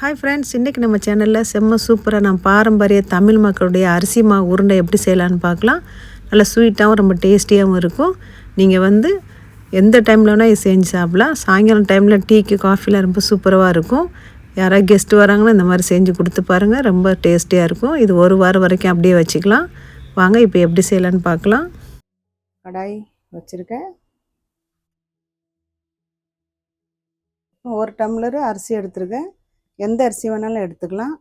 Hi friends இன்றைக்கி நம்ம சேனலில் செம்ம சூப்பராக நம்ம பாரம்பரிய தமிழ் மக்களுடைய அரிசி மா உருண்டை எப்படி செய்யலான்னு பார்க்கலாம். நல்லா ஸ்வீட்டாகவும் ரொம்ப டேஸ்டியாகவும் இருக்கும். நீங்கள் வந்து எந்த டைமில் வேணால் இது செஞ்சு சாப்பிடலாம். சாயங்காலம் டைமில் டீக்கு காஃபிலாம் ரொம்ப சூப்பராக இருக்கும். யாராவது கெஸ்ட்டு வராங்கன்னா இந்த மாதிரி செஞ்சு கொடுத்து பாருங்கள் ரொம்ப டேஸ்டியாக இருக்கும். இது ஒரு வாரம் வரைக்கும் அப்படியே வச்சுக்கலாம். வாங்க இப்போ எப்படி செய்யலான்னு பார்க்கலாம். கடாய் வச்சுருக்கேன். ஒரு டம்ளர் அரிசி எடுத்துருக்கேன். எந்த அரிசி வேணாலும் எடுத்துக்கலாம்.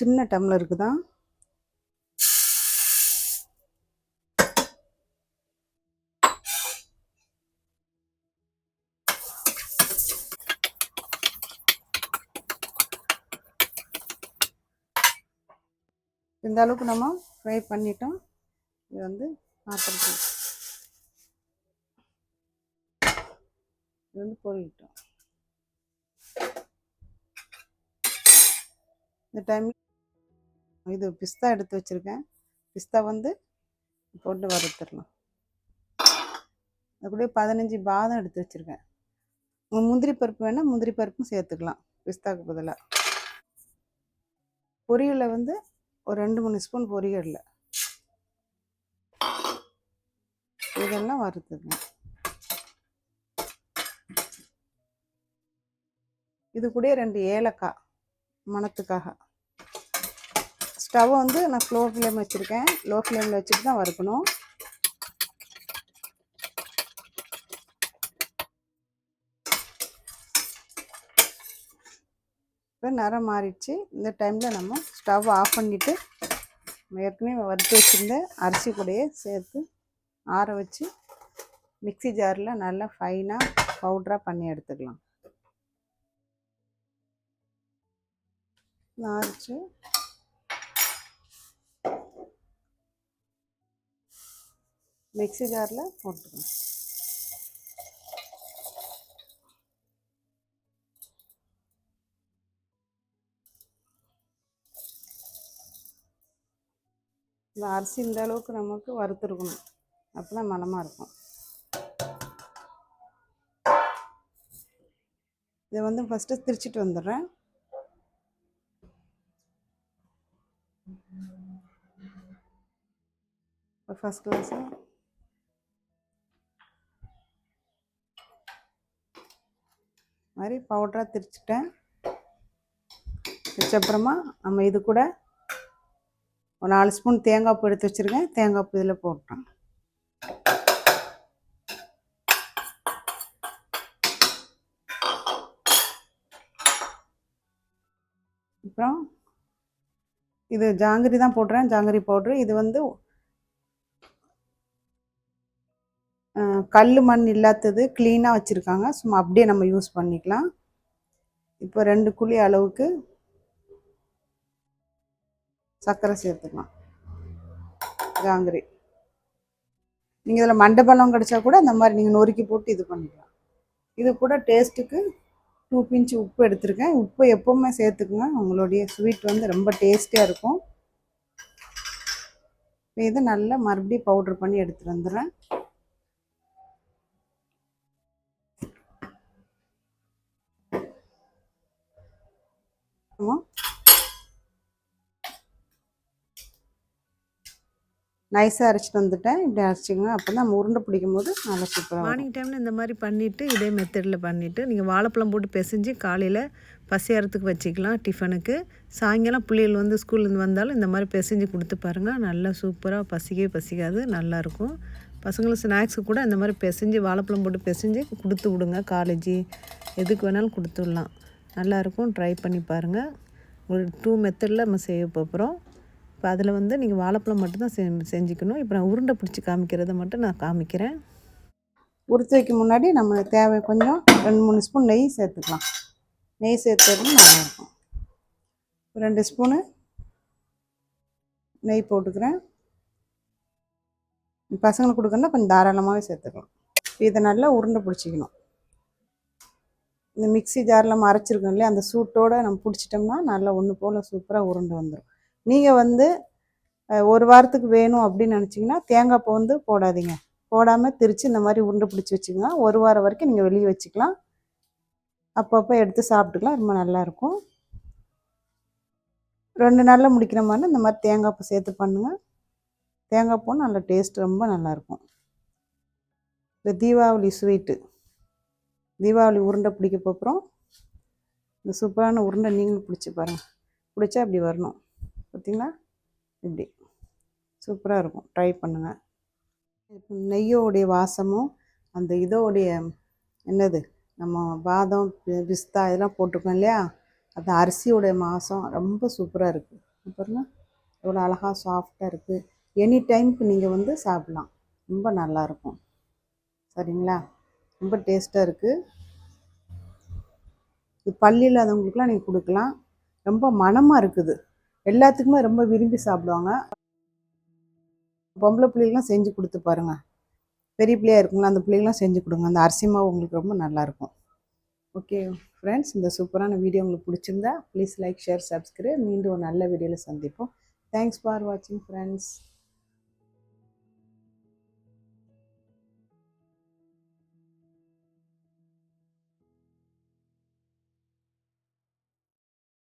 சின்ன டம்ளருக்கு தான். இந்த அளவுக்கு நம்ம ஃப்ரை பண்ணிட்டோம். இது வந்து பாத்திரத்துக்கு இது வந்து பொறிக்கிட்டோம் இந்த டைம் இது பிஸ்தா எடுத்து வச்சுருக்கேன். பிஸ்தா வந்து போட்டு வறுத்துடலாம். அதுக்கூடிய பதினஞ்சு பாதம் எடுத்து வச்சுருக்கேன். முந்திரி பருப்பு வேணால் முந்திரி பருப்பும் சேர்த்துக்கலாம். பிஸ்தாவுக்கு பதிலாக பொரியலில் வந்து ஒரு ரெண்டு மூணு ஸ்பூன் பொரியலில். இதெல்லாம் வறுத்துக்கணும் இது கூட ரெண்டு ஏலக்காய். மணத்துக்காக. ஸ்டவ் வந்து நான் ஸ்லோ ஃப்ளேம் வச்சுருக்கேன். லோ ஃப்ளேமில் வச்சுட்டு தான் வறுக்கணும். இப்போ நிறம் மாறிடுச்சு. இந்த டைமில் நம்ம ஸ்டவ் ஆஃப் பண்ணிவிட்டு ஏற்கனவே வறுத்து வச்சுருந்த அரிசி கூடையே சேர்த்து ஆற வச்சு மிக்சி ஜாரில் நல்லா ஃபைனாக பவுட்ராக பண்ணி எடுத்துக்கலாம். அரைச்சி மிக்சி ஜாரில் போட்டுக்கணும் இந்த அரிசி இந்த அளவுக்கு நமக்கு வறுத்துருக்கணும் அப்போ தான் மனமாக இருக்கும் இதை வந்து ஃபஸ்ட்டு திரிச்சிட்டு வந்துடுறேன் ஃபஸ்ட் கிளாஸு மாதிரி பவுடராக திரிச்சிட்டேன். திரிச்சப்புறமா நம்ம இது கூட ஒரு நாலு ஸ்பூன் தேங்காய் பூ எடுத்து வச்சுருக்கேன். தேங்காய் பூ இதில் போட்டோம் அப்புறம் இது ஜாங்கிரி தான் போடுறேன். ஜாங்கிரி பவுட்ரு. இது வந்து கல் மண் இல்லாதது க்ளீனாக வச்சுருக்காங்க. சும்மா அப்படியே நம்ம யூஸ் பண்ணிக்கலாம். இப்போ ரெண்டு குழி அளவுக்கு சர்க்கரை சேர்த்துக்கலாம். ஜாங்கிரி. நீங்கள் இதில் மண்டபலம் கிடச்சா கூட அந்த மாதிரி நீங்கள் நொறுக்கி போட்டு இது பண்ணிக்கலாம். இது கூட டேஸ்ட்டுக்கு டூ பிஞ்சு உப்பு எடுத்திருக்கேன். உப்பு எப்போவுமே சேர்த்துக்குங்க. உங்களுடைய ஸ்வீட் வந்து ரொம்ப டேஸ்டியாக இருக்கும். இதை நல்லா மறுபடியும் பவுட்ரு பண்ணி எடுத்துகிட்டு வந்துடுறேன். ஆமாம் நைஸாக அரைச்சிட்டு வந்துட்டேன். இப்படி அரைச்சிங்க அப்போ தான் நம்ம உருண்டை பிடிக்கும் போது நல்லா சூப்பராக மார்னிங் டைமில் இந்த மாதிரி பண்ணிவிட்டு இதே மெத்தடில் பண்ணிவிட்டு நீங்கள் வாழைப்பழம் போட்டு பிசைஞ்சு காலையில் பசியாரத்துக்கு வச்சுக்கலாம் டிஃபனுக்கு சாயங்காலம் பிள்ளைகள் வந்து ஸ்கூல்லேருந்து வந்தாலும் இந்த மாதிரி பிசைஞ்சு கொடுத்து பாருங்கள் நல்லா சூப்பராக பசிக்கவே பசிக்காது. நல்லாயிருக்கும் பசங்களுக்கு ஸ்நாக்ஸு கூட இந்த மாதிரி பிசைஞ்சு வாழைப்பழம் போட்டு பிசைஞ்சு கொடுத்து விடுங்க. காலேஜி எதுக்கு வேணாலும் கொடுத்து விடலாம் நல்லாயிருக்கும் ட்ரை பண்ணி பாருங்கள் ஒரு டூ மெத்தடில் நம்ம செய்ய போகிறோம் இப்போ அதில் வந்து நீங்கள் வாழைப்பழம் மட்டும்தான் செ செஞ்சுக்கணும். இப்போ நான் உருண்டை பிடிச்சி காமிக்கிறத மட்டும் நான் காமிக்கிறேன். உரித்து வைக்க முன்னாடி நம்ம தேவை கொஞ்சம் ரெண்டு மூணு ஸ்பூன் நெய் சேர்த்துக்கலாம். நெய் சேர்த்துறது நல்லாயிருக்கும். ரெண்டு ஸ்பூனு நெய் போட்டுக்கிறேன். பசங்களுக்கு கொடுக்கணுன்னா கொஞ்சம் தாராளமாகவே சேர்த்துக்கலாம். இதை நல்லா உருண்டை பிடிச்சிக்கணும். இந்த மிக்சி ஜாரில் மறைச்சிருக்கோம் இல்லையா அந்த சூட்டோடு நம்ம பிடிச்சிட்டோம்னா நல்லா ஒன்று போல் சூப்பராக உருண்டை வந்துடும். நீங்கள் வந்து ஒரு வாரத்துக்கு வேணும் அப்படின்னு நினச்சிங்கன்னா தேங்காய் பூ வந்து போடாதீங்க. போடாமல் திரித்து இந்த மாதிரி உருண்டை பிடிச்சி வச்சுக்கோங்க. ஒரு வாரம் வரைக்கும் நீங்கள் வெளியே வச்சுக்கலாம். அப்பப்போ எடுத்து சாப்பிட்டுக்கலாம். ரொம்ப நல்லாயிருக்கும் ரெண்டு நாளில் முடிக்கிற மாதிரி இந்த மாதிரி தேங்காய் பூ சேர்த்து பண்ணுங்கள் தேங்காய் பூ நல்ல டேஸ்ட் ரொம்ப நல்லாயிருக்கும் இந்த தீபாவளி ஸ்வீட்டு தீபாவளி உருண்டை பிடிக்க போகிறோம் இந்த சூப்பரான உருண்டை நீங்களும் பிடிச்சி பாருங்கள் பிடிச்சா அப்படி வரணும். பார்த்திங்களா இப்படி. சூப்பராக இருக்கும். ட்ரை பண்ணுங்கள் நெய்யோடைய வாசமும் அந்த இதோடைய என்னது நம்ம பாதம் பிஸ்தா இதெல்லாம் போட்டிருக்கோம் இல்லையா? அந்த அரிசியோடைய மாதம் ரொம்ப சூப்பராக இருக்குது பாருங்க. எவ்வளோ அழகாக சாஃப்டாக இருக்குது எனி டைமுக்கு நீங்கள் வந்து சாப்பிட்லாம். ரொம்ப நல்லாயிருக்கும் சரிங்களா? ரொம்ப டேஸ்ட்டாக இருக்குது இது பள்ளி இல்லாதவங்களுக்குலாம் நீங்கள் கொடுக்கலாம். ரொம்ப மணமாக இருக்குது. எல்லாத்துக்குமே ரொம்ப விரும்பி சாப்பிடுவாங்க. பொம்பளை பிள்ளைகள்லாம் செஞ்சு கொடுத்து பாருங்கள் பெரிய பிள்ளையாக இருக்குங்களா அந்த பிள்ளைகள்லாம் செஞ்சு கொடுங்க. அந்த அரிசி மாவு உங்களுக்கு ரொம்ப நல்லாயிருக்கும் ஓகே ஃப்ரெண்ட்ஸ் இந்த சூப்பரான வீடியோ உங்களுக்கு பிடிச்சிருந்தா ப்ளீஸ் லைக் ஷேர் சப்ஸ்கிரைப் மீண்டும் ஒரு நல்ல வீடியோவில் சந்திப்போம். தேங்க்ஸ் ஃபார் வாட்சிங் ஃப்ரெண்ட்ஸ்